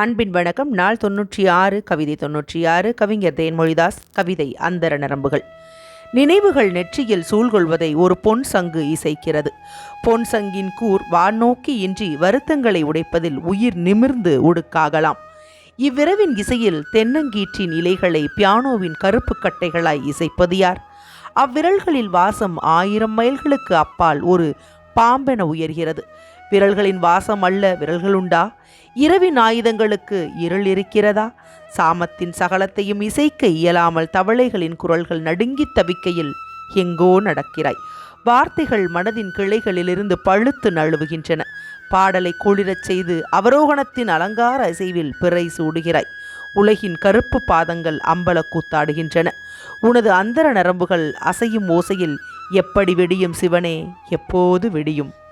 அன்பின் வணக்கம். நாள் தொன்னூற்றி ஆறு கவிதை தொன்னூற்றி ஆறு கவிஞர் தேன்மொழிதாஸ் கவிதை அந்தர நரம்புகள். நினைவுகள் நெற்றியில் சூழ்கொள்வதை ஒரு பொன் சங்கு இசைக்கிறது. பொன் சங்கின் கூர் வானோக்கி இன்றி வருத்தங்களை உடைப்பதில் உயிர் நிமிர்ந்து உடுக்காகலாம் இவ்விரவின் இசையில் தென்னங்கீற்றின் இலைகளை பியானோவின் கருப்பு கட்டைகளாய் இசைப்பது யார்? அவ்விரல்களில் வாசம் ஆயிரம் மைல்களுக்கு அப்பால் ஒரு பாம்பென உயர்கிறது. விரல்களின் வாசம் அல்ல விரல்களுண்டா இரவின் ஆயுதங்களுக்கு இருள் இருக்கிறதா? சாமத்தின் சகலத்தையும் இசைக்க இயலாமல் தவளைகளின் குரல்கள் நடுங்கித் தவிக்கையில் எங்கோ நடக்கிறாய். வார்த்தைகள் மனதின் கிளைகளிலிருந்து பழுத்து நழுவுகின்றன. பாடலை குளிரச் செய்து அவரோகணத்தின் அலங்கார இசைவில் பிறை சூடுகிறாய். உலகின் கருப்பு பாதங்கள் அம்பல கூத்தாடுகின்றன. உனது அந்தர நரம்புகள் அசையும் ஓசையில் எப்படி வெடியும் சிவனே? எப்போது வெடியும்?